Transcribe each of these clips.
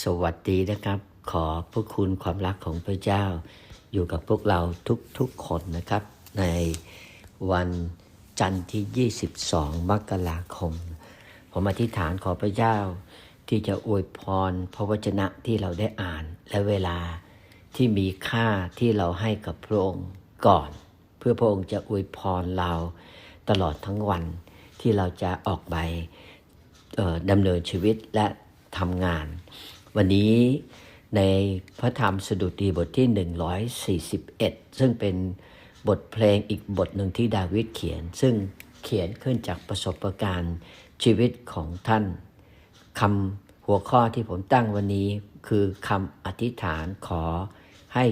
สวัสดีนะครับ ขอพระคุณความรักของพระเจ้า อยู่กับพวกเราทุกๆคนนะครับ ในวันจันทร์ที่ 22 มกราคม ผมอธิษฐานขอพระเจ้า ที่จะอวยพรพระวจนะที่เราได้อ่านและเวลาที่มีค่าที่เราให้กับพระองค์ก่อน เพื่อพระองค์จะอวยพรเราตลอดทั้งวันที่เราจะออกไปดำเนินชีวิตและทำงาน วันนี้ในพระธรรมสดุดีบทที่ 141 ซึ่งเป็นบทเพลงอีกบทหนึ่งที่ดาวิดเขียน ซึ่งเขียนขึ้นจากประสบการณ์ชีวิตของท่านคำหัวข้อที่ผมตั้งวันนี้คือคำอธิษฐานขอให้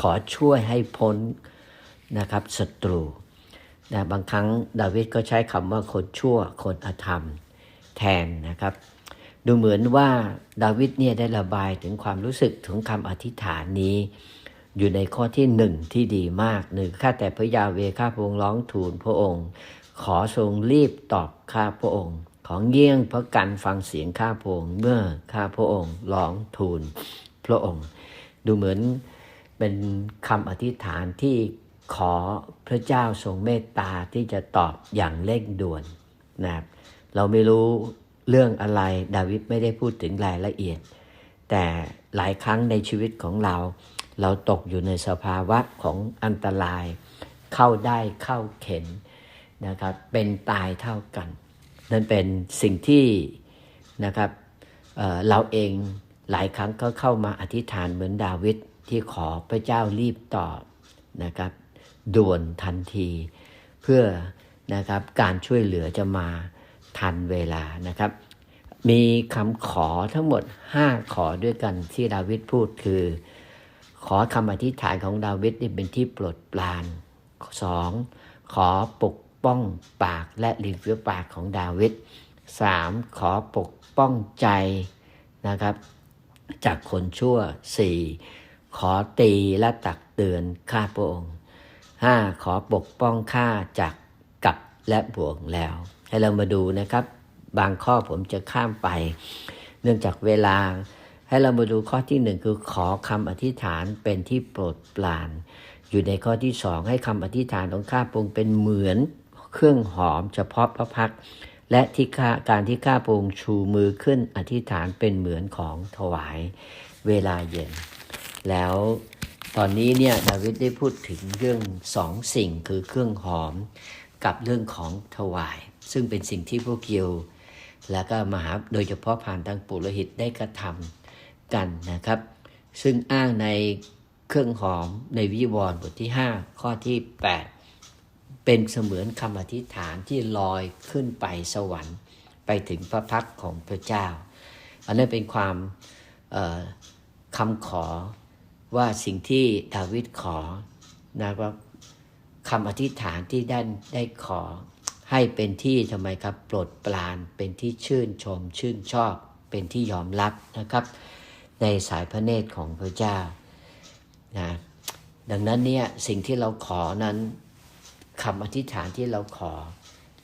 ขอช่วยให้พ้นนะครับศัตรูนะบางครั้งดาวิดก็ใช้คำว่าคนชั่วคนอธรรมแทนนะครับ ดูเหมือนว่าดาวิดเนี่ยได้ระบายถึงความรู้สึกถึงคำอธิษฐานนี้ อยู่ในข้อที่หนึ่งที่ดีมากหนึ่งข้าแต่พระยาเวข้าพระองค์ร้องทูลพระองค์ ขอทรงรีบตอบข้าพระองค์ ของเยี่ยงพระกันฟังเสียงข้าพระองค์เมื่อข้าพระองค์ร้องทูลพระองค์ ดูเหมือนเป็นคำอธิษฐานที่ขอพระเจ้าทรงเมตตาที่จะตอบอย่างเร่งด่วนนะครับเราไม่รู้ เรื่องอะไรดาวิดไม่ได้พูดถึงรายละเอียด แต่หลายครั้งในชีวิตของเรา เราตกอยู่ในสภาวะของอันตราย เข้าได้เข้าเข็นนะครับเป็นตายเท่ากัน นั่นเป็นสิ่งที่นะครับเเราเองหลายครั้งก็เข้ามาอธิษฐานเหมือนดาวิดที่ขอพระเจ้ารีบตอบนะครับด่วนทันที เพื่อนะครับการช่วยเหลือจะมา ทันเวลานะครับ มีคำขอทั้งหมด 5 ขอด้วยกันที่ดาวิดพูดคือ ขอคำอธิษฐานของดาวิดนี่เป็นที่โปรดปรานสองขอปกป้องปากและริมฝีปากของดาวิดสามขอปกป้องใจนะครับ จากคนชั่วสี่ขอตีและตักเตือนข้าพระองค์ห้าขอปกป้องข้าจากกับและบ่วงแล้ว ให้เรามาดูนะครับ บางข้อผมจะข้ามไป เนื่องจากเวลา ให้เรามาดูข้อที่หนึ่งคือขอคำอธิษฐานเป็นที่โปรดปราน อยู่ในข้อที่สองให้คำอธิษฐานของข้าพรงเป็นเหมือนเครื่องหอมเฉพาะพระพักและที่ข้าการที่ข้าพรงชูมือขึ้นอธิษฐานเป็นเหมือนของถวายเวลาเย็น แล้วตอนนี้เนี่ยดาวิดได้พูดถึงเรื่องสองสิ่งคือเครื่องหอมกับเรื่องของถวาย ซึ่งเป็นสิ่งที่พวกเกียว แล้วก็มหาโดยเฉพาะผ่านทางปุโรหิตได้กระทำกันนะครับ ซึ่งอ้างในเครื่องหอมในวิวรณ์บทที่ 5 ข้อที่ 8 เป็นเสมือนคำอธิษฐานที่ลอยขึ้นไปสวรรค์ ไปถึงพระพักของพระเจ้า อันนั้นเป็นความคำขอว่าสิ่งที่ดาวิดขอนะครับคำอธิษฐานที่ได้ได้ขอ ให้เป็นที่ทำไมครับโปรดปรานเป็นที่ชื่นชมชื่นชอบ เป็นที่ยอมรับนะครับ ในสายพระเนตรของพระเจ้านะดังนั้นเนี่ยสิ่งที่เราขอนั้นคำอธิษฐานที่เราขอ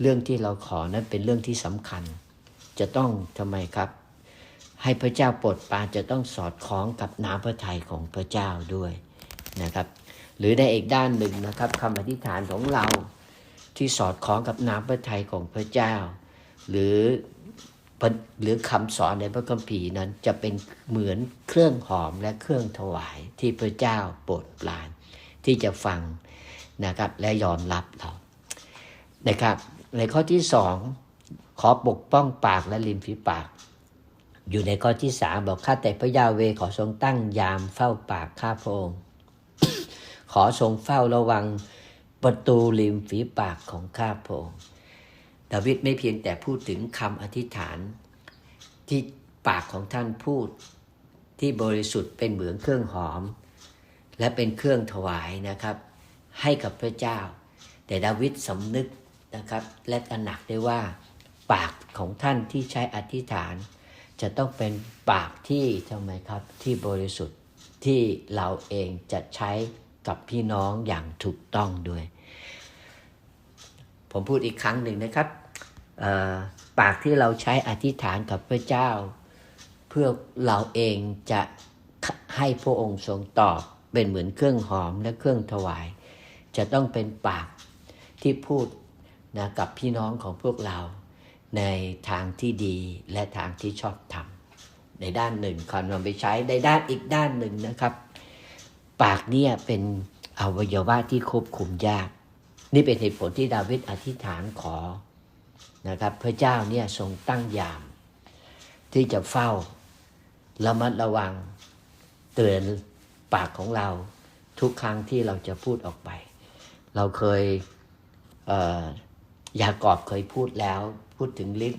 เรื่องที่เราขอนั้นเป็นเรื่องที่สำคัญ จะต้องทำไมครับ ให้พระเจ้าโปรดปรานจะต้องสอดคล้องกับน้ำพระทัยของพระเจ้าด้วยนะครับ หรือในอีกด้านหนึ่งนะครับคำอธิษฐานของเรา ที่สอดคล้องกับน้ำพระทัยของพระเจ้า หรือหรือคำสอนในพระคัมภีร์นั้นจะเป็นเหมือนเครื่องหอมและเครื่องถวายที่พระเจ้าโปรดปราน ที่จะฟังนะครับและยอมรับเรานะครับ ในข้อที่สองขอปกป้องปากและริมฝีปาก อยู่ในข้อที่สามบอกข้าแต่พระยาเวขอทรงตั้งยามเฝ้าปากข้าพระองค์ขอทรงเฝ้าระวัง ประตูริมฝีปากของข้าพระองค์ดาวิดไม่เพียงแต่พูดถึงคำอธิษฐานที่ปากของท่านพูดที่บริสุทธิ์เป็นเหมือนเครื่องหอม และเป็นเครื่องถวายนะครับ ให้กับพระเจ้า แต่ดาวิดสำนึกนะครับ และตระหนักได้ว่า ปากของท่านที่ใช้อธิษฐาน จะต้องเป็นปากที่ทำไมครับที่บริสุทธิ์ที่เราเองจะใช้ กับพี่น้องอย่างถูกต้องด้วย ผมพูดอีกครั้งหนึ่งนะครับปากที่เราใช้อธิษฐานกับพระเจ้า เพื่อเราเองจะให้พระองค์ทรงตอบเป็นเหมือนเครื่องหอมและเครื่องถวาย จะต้องเป็นปากที่พูดนะกับพี่น้องของพวกเราในทางที่ดีและทางที่ชอบทำในด้านหนึ่งคอนนำไปใช้ในด้านอีกด้านหนึ่งนะครับ ปากเนี่ยเป็นอวัยวะที่ควบคุมยาก นี่เป็นเหตุผลที่ดาวิดอธิษฐานขอนะครับ พระเจ้าเนี่ยทรงตั้งยาม ที่จะเฝ้าระมัดระวังเตือนปากของเราทุกครั้งที่เราจะพูดออกไป เราเคยเยากอบเคยพูดแล้ว พูดถึงลิ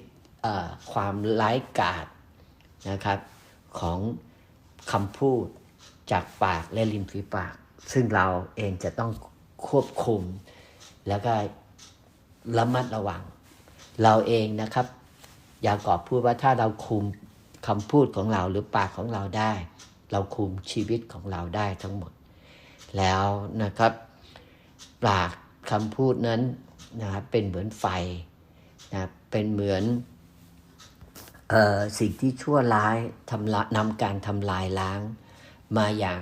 ความร้ายกาจนะครับของคำพูด จากปากและริมฝีปาก ซึ่งเราเองจะต้องควบคุม แล้วก็ระมัดระวัง เราเองนะครับ ยากอบพูดว่าถ้าเราคุมคำพูดของเราหรือปากของเราได้ เราคุมชีวิตของเราได้ทั้งหมด แล้วนะครับ ปากคำพูดนั้นนะครับเป็นเหมือนไฟนะเป็นเหมือนออสิ่งที่ชั่วร้ายทำนำการทำลายล้าง มาอย่าง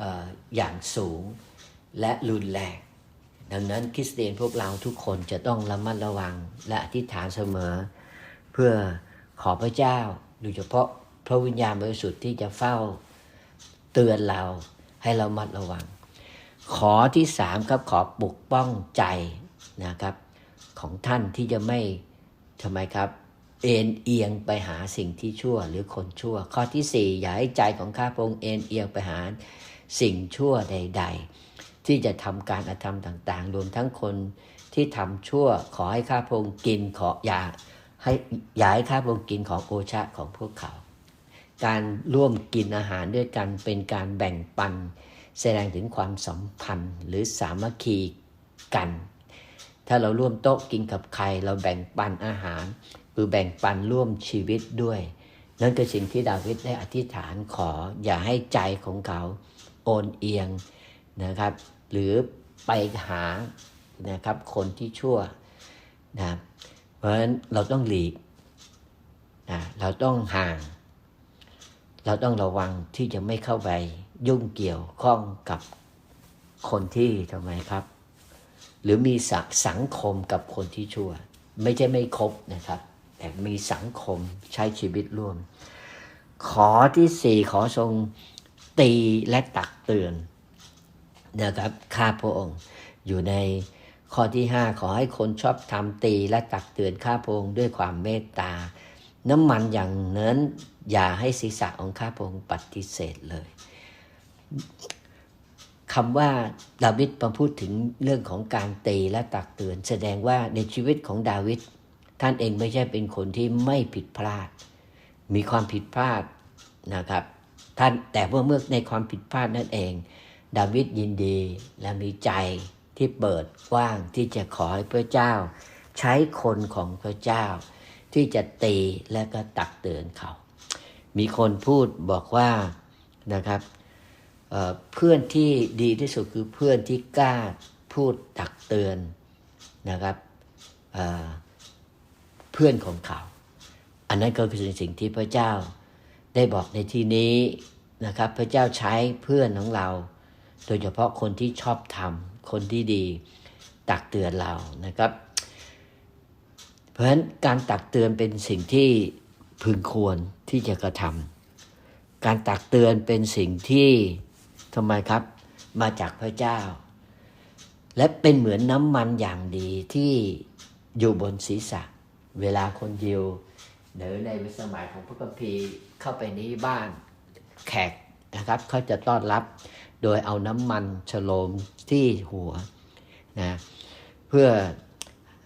ออย่างสูงและรุนแรง ดังนั้นคริสเตียนพวกเราทุกคนจะต้องระมัดระวังและอธิษฐานเสมอ เพื่อขอพระเจ้าโดยเฉพาะพระวิญญาณบริสุทธิ์ที่จะเฝ้าเตือนเราให้เรามัดระวัง ขอที่สามครับขอปกป้องใจนะครับของท่านที่จะไม่ทำไมครับ เอ็นเอียงไปหาสิ่งที่ชั่วหรือคนชั่ว ข้อที่สี่อย่าให้ใจของข้าพระองค์เอ็นเอียงไปหาสิ่งชั่วใด ๆ ที่จะทำการอธรรมต่าง ๆ รวมทั้งคนที่ทำชั่วขอให้ข้าพระองค์กินขออย่าให้อย่าให้ข้าพระองค์กินของโอชะของพวกเขา การร่วมกินอาหารด้วยกันเป็นการแบ่งปัน แสดงถึงความสัมพันธ์หรือสามัคคีกัน ถ้าเราร่วมโต๊ะกินกับใครเราแบ่งปันอาหาร คือแบ่งปันร่วมชีวิตด้วย นั่นคือสิ่งที่ดาวิดได้อธิษฐานขออย่าให้ใจของเขาโอนเอียงนะครับ หรือไปหานะครับคนที่ชั่วนะเพราะฉะนั้นเราต้องหลีกนะเราต้องห่าง เราต้องระวังที่จะไม่เข้าไปยุ่งเกี่ยวข้องกับคนที่ทำไมครับ หรือมีสังคมกับคนที่ชั่ว ไม่ใช่ไม่คบนะครับ มีสังคมใช้ชีวิตร่วม ขอที่สี่ขอทรงตีและตักเตือนนะครับข้าพระองค์อยู่ในข้อที่ห้าขอให้คนชอบทำตีและตักเตือนข้าพระองค์ด้วยความเมตตา น้ำมันอย่างนั้นอย่าให้ศีรษะของข้าพระองค์ปฏิเสธเลยคำว่าดาวิดมาพูดถึงเรื่องของการตีและตักเตือน แสดงว่าในชีวิตของดาวิด ท่านเองไม่ใช่เป็นคนที่ไม่ผิดพลาด มีความผิดพลาดนะครับ ท่านแต่ว่าเมื่อในความผิดพลาดนั่นเอง ดาวิดยินดีและมีใจที่เปิดกว้างที่จะขอให้พระเจ้า ใช้คนของพระเจ้า ที่จะตีและก็ตักเตือนเขา มีคนพูดบอกว่านะครับเพื่อนที่ดีที่สุดคือเพื่อนที่กล้าพูดตักเตือนนะครับ พื่อนของเขา อันนั้นก็คือสิ่งที่พระเจ้าได้บอกในที่นี้นะครับ พระเจ้าใช้เพื่อนของเรา โดยเฉพาะคนที่ชอบทำคนที่ดีตักเตือนเรานะครับ เพราะฉะนั้นการตักเตือนเป็นสิ่งที่พึงควรที่จะกระทำการตักเตือนเป็นสิ่งที่ทำไมครับมาจากพระเจ้า และเป็นเหมือนน้ำมันอย่างดีที่อยู่บนศีรษะ เวลาคนยิวหรือในสมัยของพระคัมภีร์เข้าไปในบ้านแขกนะครับเขาจะต้อนรับโดยเอาน้ำมันฉโลมที่หัวนะเพื่อ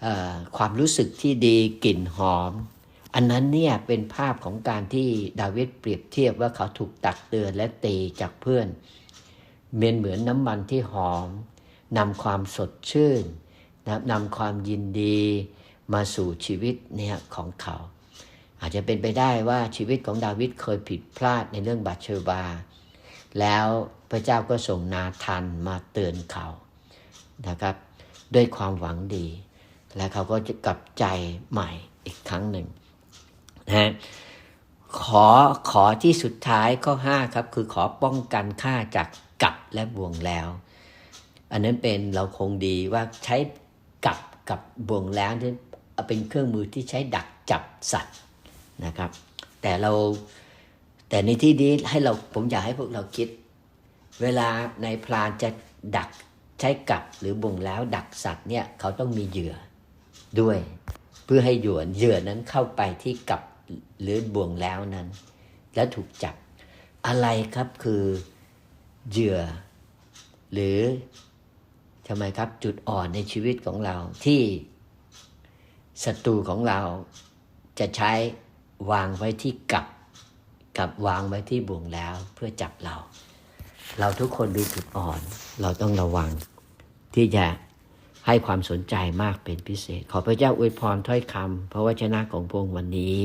อความรู้สึกที่ดีกลิ่นหอม อันนั้นเนี่ยเป็นภาพของการที่ดาวิดเปรียบเทียบว่าเขาถูกตักเตือนและตีจากเพื่อนเป็นเหมือนน้ำมันที่หอมนำความสดชื่นนะนำความยินดี มาสู่ชีวิตเนี่ยของเขา อาจจะเป็นไปได้ว่าชีวิตของดาวิดเคยผิดพลาดในเรื่องบัตเชบา แล้วพระเจ้าก็ส่งนาทันมาเตือนเขานะครับ ด้วยความหวังดี และเขาก็จะกลับใจใหม่อีกครั้งหนึ่งนะขอขอที่สุดท้ายข้อ5ครับ คือขอป้องกันค่าจากกับและบ่วงแล้ว อันนั้นเป็นเราคงดีว่าใช้กับกับบ่วงแล้วที่ เป็นเครื่องมือที่ใช้ดักจับสัตว์นะครับ แต่เราแต่ในที่นี้ให้เราผมอยากให้พวกเราคิด เวลาในพรานจะดักใช้กับหรือบ่วงแล้วดักสัตว์เนี่ยเขาต้องมีเหยื่อด้วย เพื่อให้หยื่อเหยื่อนั้นเข้าไปที่กับหรือบ่วงแล้วนั้น แล้วถูกจับอะไรครับคือเหยื่อ หรือทำไมครับจุดอ่อนในชีวิตของเราที่ ศัตรูของเราจะใช้วางไว้ที่กับกับวางไว้ที่บ่วงแล้วเพื่อจับเรา เราทุกคนมีจุดอ่อน เราต้องระวัง ที่จะให้ความสนใจมากเป็นพิเศษ ขอพระเจ้าอวยพรถ้อยคำพระวจนะของพระองค์วันนี้